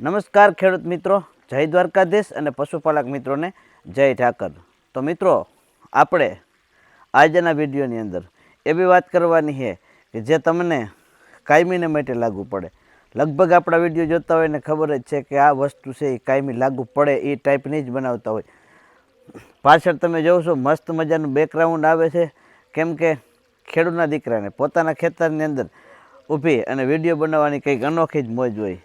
નમસ્કાર ખેડૂત મિત્રો, જય દ્વારકાધીશ અને પશુપાલક મિત્રોને જય ઠાકર. તો મિત્રો, આપણે આજના વિડીયોની અંદર એવી વાત કરવાની છે કે જે તમને કાયમીને માટે લાગુ પડે. લગભગ આપણા વીડિયો જોતા હોય ને ખબર જ છે કે આ વસ્તુ છે એ કાયમી લાગુ પડે, એ ટાઈપની જ બનાવતા હોય. પાછળ તમે જોશો મસ્ત મજાનું બેકગ્રાઉન્ડ આવે છે. કેમ કે ખેડૂતના દીકરાને પોતાના ખેતરની અંદર ઊભી અને વીડિયો બનાવવાની કંઈક અનોખી જ મોજ હોય.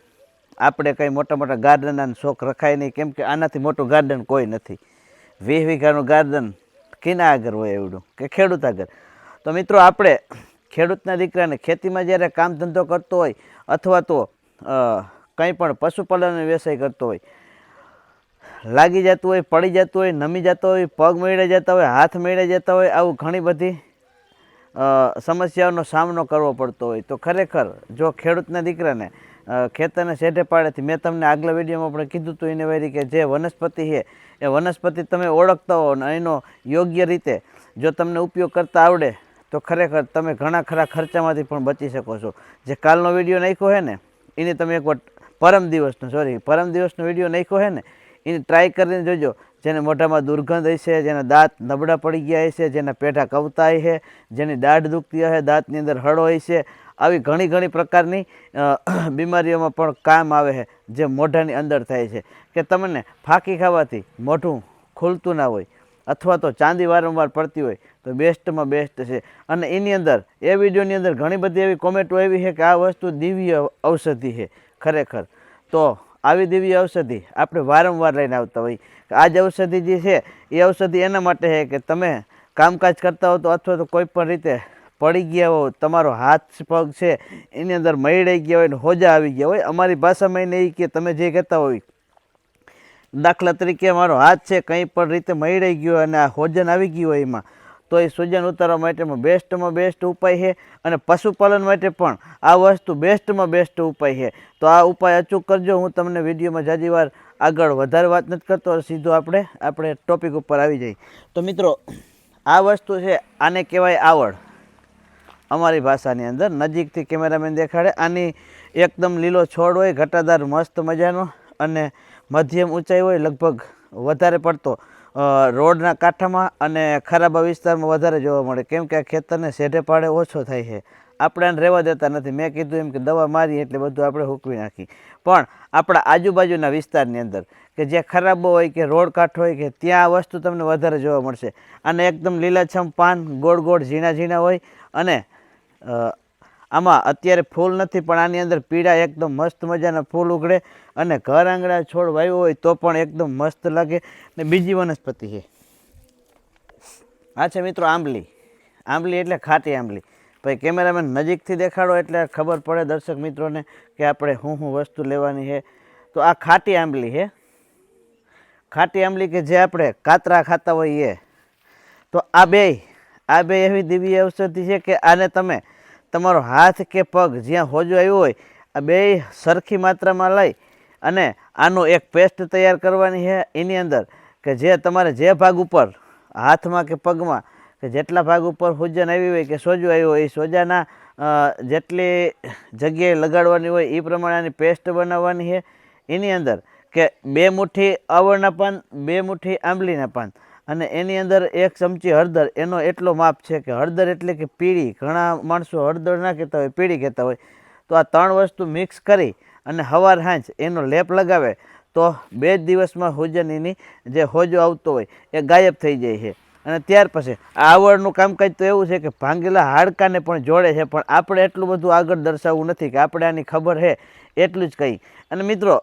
આપણે કંઈ મોટા મોટા ગાર્ડનના શોખ રખાય નહીં. કેમ કે આનાથી મોટું ગાર્ડન કોઈ નથી. વીસ વીઘાનું ગાર્ડન કિના આગળ હોય એવડું? કે ખેડૂત આગળ? તો મિત્રો, આપણે ખેડૂતના દીકરાને ખેતીમાં જ્યારે કામ ધંધો કરતો હોય અથવા તો કંઈ પણ પશુપાલનનો વ્યવસાય કરતો હોય, લાગી જતું હોય, પડી જતું હોય, નમી જતો હોય, પગ મેળે જતા હોય, હાથ મેળે જતા હોય, આવું ઘણી બધી સમસ્યાઓનો સામનો કરવો પડતો હોય. તો ખરેખર જો ખેડૂતના દીકરાને ખેતરને શેઢે પાડેથી મેં તમને આગલા વિડીયોમાં પણ કીધું હતું એને વારી કે જે વનસ્પતિ છે, એ વનસ્પતિ તમે ઓળખતા હો અને એનો યોગ્ય રીતે જો તમને ઉપયોગ કરતા આવડે, તો ખરેખર તમે ઘણા ખરા ખર્ચામાંથી પણ બચી શકો છો. જે કાલનો વીડિયો નાખ્યો છે ને, એની તમે એકવાર પરમ દિવસનો સોરી પરમ દિવસનો વીડિયો નાખ્યો છે ને, એની ટ્રાય કરીને જોજો. જેને મોઢામાં દુર્ગંધ હશે, જેના દાંત નબળા પડી ગયા હશે, જેના પેઢા કવતા હશે જેની દાઢ દુખતી હશે, દાંતની અંદર હળો હશે આવી ઘણી ઘણી પ્રકારની બીમારીઓમાં પણ કામ આવે છે, જે મોઢાની અંદર થાય છે. કે તમને ફાંકી ખાવાથી મોઢું ખુલતું ના હોય અથવા તો ચાંદી વારંવાર પડતી હોય તો બેસ્ટમાં બેસ્ટ છે. અને એની અંદર, એ વિડીયોની અંદર ઘણી બધી એવી કોમેન્ટો એવી છે કે આ વસ્તુ દિવ્ય ઔષધિ છે, ખરેખર. તો આવી દિવ્ય ઔષધિ આપણે વારંવાર લઈને આવતા હોય. આ જ ઔષધિ જે છે, એ ઔષધિ એના માટે છે કે તમે કામકાજ કરતા હો તો અથવા તો કોઈ પણ રીતે પડી ગયા હોય, તમારો હાથ પગ છે, એની અંદર મૈડાઈ ગયા હોય ને હોજા આવી ગયા હોય, અમારી ભાષામાં એને એ કે તમે જે કહેતા હોય, દાખલા તરીકે મારો હાથ છે, કંઈ પણ રીતે મૈડાઈ ગયો અને આ હોજન આવી ગયું હોય એમાં, તો એ સૂજન ઉતારવા માટેમાં બેસ્ટમાં બેસ્ટ ઉપાય છે અને પશુપાલન માટે પણ આ વસ્તુ બેસ્ટમાં બેસ્ટ ઉપાય છે. તો આ ઉપાય અચૂક કરજો, હું તમને વિડીયોમાં જાજી વાર આગળ વધારે વાત નથી કરતો સીધો આપણે આપણે ટોપિક ઉપર આવી જઈએ. તો મિત્રો, આ વસ્તુ છે, આને કહેવાય આવડ. અમારી ભાષાની અંદર નજીકથી કેમેરામેન દેખાડે. આની એકદમ લીલો છોડ હોય, ઘટાદાર, મસ્ત મજાનો અને મધ્યમ ઊંચાઈ હોય, લગભગ વધારે પડતો રોડના કાંઠામાં અને ખરાબા વિસ્તારમાં વધારે જોવા મળે. કેમ કે આ ખેતરને શેઢે પાડે ઓછો થાય છે. આપણે આને રહેવા દેતા નથી. મેં કીધું એમ કે દવા મારી એટલે બધું આપણે હૂકવી નાખી પણ આપણા આજુબાજુના વિસ્તારની અંદર કે જે ખરાબો હોય કે રોડ કાંઠો હોય કે ત્યાં આ વસ્તુ તમને વધારે જોવા મળશે. અને એકદમ લીલાછમ પાન, ગોળ ગોળ, ઝીણા ઝીણા હોય અને આમાં અત્યારે ફૂલ નથી, પણ આની અંદર પીળા એકદમ મસ્ત મજાના ફૂલ ઉગડે અને ઘર આંગણા છોડ વાવ્યો હોય તો પણ એકદમ મસ્ત લાગે. ને બીજી વનસ્પતિ છે. આ છે મિત્રો આંબલી. આંબલી એટલે ખાટી આંબલી. ભાઈ, કેમેરામેન નજીકથી દેખાડો એટલે ખબર પડે દર્શક મિત્રોને કે આપણે હું હું વસ્તુ લેવાની છે. તો આ ખાટી આંબલી છે. ખાટી આંબલી કે જે આપણે કાતરા ખાતા હોઈએ. તો આ બે આ બે એવી દિવ્ય ઔષધિ છે કે આને તમે તમારો હાથ કે પગ જ્યાં હોજો આવ્યો હોય, આ બે સરખી માત્રામાં લઈ અને આનો એક પેસ્ટ તૈયાર કરવાની છે એની અંદર કે જે તમારે જે ભાગ ઉપર, હાથમાં કે પગમાં, કે જેટલા ભાગ ઉપર હુજન આવી હોય કે સોજો આવ્યો હોય, એ સોજાના જેટલી જગ્યાએ લગાડવાની હોય એ પ્રમાણે આની પેસ્ટ બનાવવાની છે. એની અંદર કે બે મુઠ્ઠી અવળના પાન બે મુઠ્ઠી આંબલીના પાન. અને એની અંદર એક ચમચી હળદર, એનો એટલો માપ છે કે હળદર એટલે કે પીળી. ઘણા માણસો હળદર ના કહેતા હોય, પીળી કહેતા હોય. તો આ ત્રણ વસ્તુ મિક્સ કરી અને હવાર હાંચ એનો લેપ લગાવે, તો બે જ દિવસમાં હોજનીની જે હોજો આવતો હોય એ ગાયબ થઈ જાય છે. અને ત્યાર પછી આ આવડનું કામકાજ તો એવું છે કે ભાંગેલા હાડકાને પણ જોડે છે, પણ આપણે એટલું બધું આગળ દર્શાવવું નથી કે આપણે આની ખબર છે, એટલું જ કહી અને મિત્રો,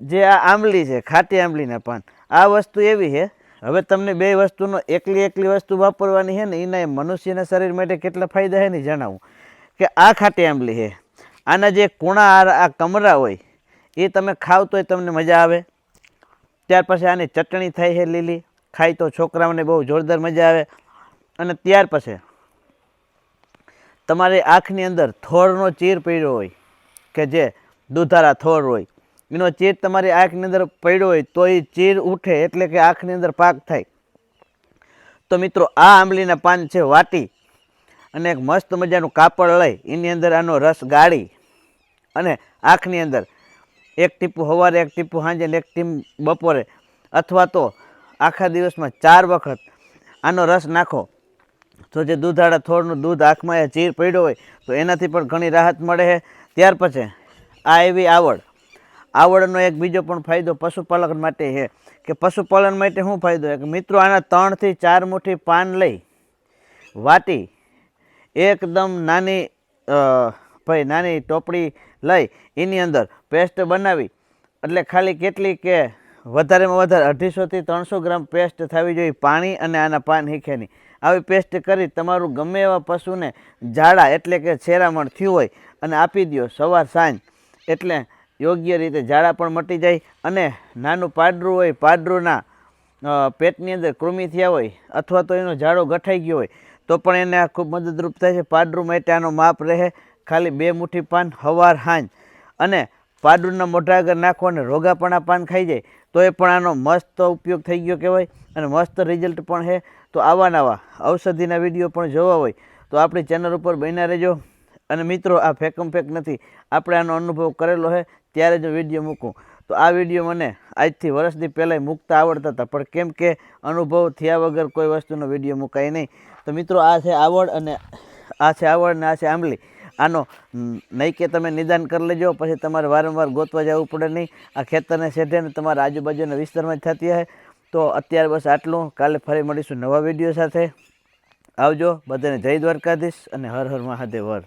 જે આ આંબલી છે, ખાટી આંબલીના પાન, આ વસ્તુ એવી છે હવે તમને બે વસ્તુનો એકલી એકલી વસ્તુ વાપરવાની છે ને, એના મનુષ્યના શરીર માટે કેટલા ફાયદા છે ને જણાવું. કે આ ખાટી આંબલી છે. આના જે કુણા, આ કમરા હોય, એ તમે ખાવ તોય તમને મજા આવે. ત્યાર પછી આની ચટણી થાય છે લીલી, ખાય તો છોકરાઓને બહુ જોરદાર મજા આવે. અને ત્યાર પછી તમારી આંખની અંદર થોરનો ચીર પડ્યો હોય, કે જે દુધારા થોર હોય એનો ચીર તમારી આંખની અંદર પડ્યો હોય તો એ ચીર ઉઠે એટલે કે આંખની અંદર પાક થાય. તો મિત્રો, આ આંબલીના પાન છે વાટી અને એક મસ્ત મજાનું કાપડ લઈ એની અંદર આનો રસ ગાળી અને આંખની અંદર એક ટીપું સવારે એક ટીપું સાંજે એક ટીમ બપોરે અથવા તો આખા દિવસમાં ચાર વખત આનો રસ નાખો. તો જે દૂધાળા થોડનું દૂધ આંખમાં એ ચીર પડ્યો હોય તો એનાથી પણ ઘણી રાહત મળે છે. ત્યાર પછી આ એવી આવડ આવડનો એક બીજો પણ ફાયદો પશુપાલન માટે છે કે પશુપાલન માટે શું ફાયદો કે મિત્રો, આના ત્રણથી ચાર મુઠ્ઠી પાન લઈ, વાટી, એકદમ નાની ભાઈ, નાની ટોપડી લઈ, એની અંદર પેસ્ટ બનાવી, એટલે ખાલી કેટલી કે વધારેમાં વધારે અઢીસોથી ત્રણસો ગ્રામ પેસ્ટ થવી જોઈએ પાણી અને આના પાન હીખેની આવી પેસ્ટ કરી તમારું ગમે એવા પશુને ઝાડા એટલે કે છેરામણ થયું હોય અને આપી દો સવાર સાંજ. એટલે યોગ્ય રીતે ઝાડા પણ મટી જાય અને નાનું પાડરું હોય પાડરુંના પેટની અંદર કૃમિ થયા હોય અથવા તો એનો ઝાડો ગઠાઈ ગયો હોય, તો પણ એને આ ખૂબ મદદરૂપ થાય છે. પાડરું માટે આનો માપ રહે, ખાલી બે મુઠ્ઠી પાન, હવાર, હાંજ અને પાડુરના મોઢા આગળ નાખો અને રોગાપણા પાન ખાઈ જાય, તો એ પણ આનો મસ્ત ઉપયોગ થઈ ગયો કહેવાય અને મસ્ત રિઝલ્ટ પણ છે. તો આવા નવા ઔષધિના વીડિયો પણ જોવા હોય તો આપણી ચેનલ ઉપર બન્યા રહેજો. અને મિત્રો, આ ફેકમ ફેક નથી. આપણે આનો અનુભવ કરેલો છે. ત્યારે જ વીડિયો મૂકું. તો આ વીડિયો મને આજથી વર્ષથી પહેલાંય મૂકતા આવડતા હતા. પણ કેમ કે અનુભવ થયા વગર કોઈ વસ્તુનો વીડિયો મુકાય નહીં. તો મિત્રો, આ છે આવડ અને આ છે આવડ અને આ છે આંબલી. આનો નહીં કે તમે નિદાન કરી લેજો, પછી તમારે વારંવાર ગોતવા જવું પડે નહીં. આ ખેતરને શેઢેને તમારા આજુબાજુના વિસ્તારમાં જ થતી હોય તો અત્યારે બસ આટલું. કાલે ફરી મળીશું નવા વીડિયો સાથે. આવજો. બધાને જય દ્વારકાધીશ અને હર હર મહાદેવ. હર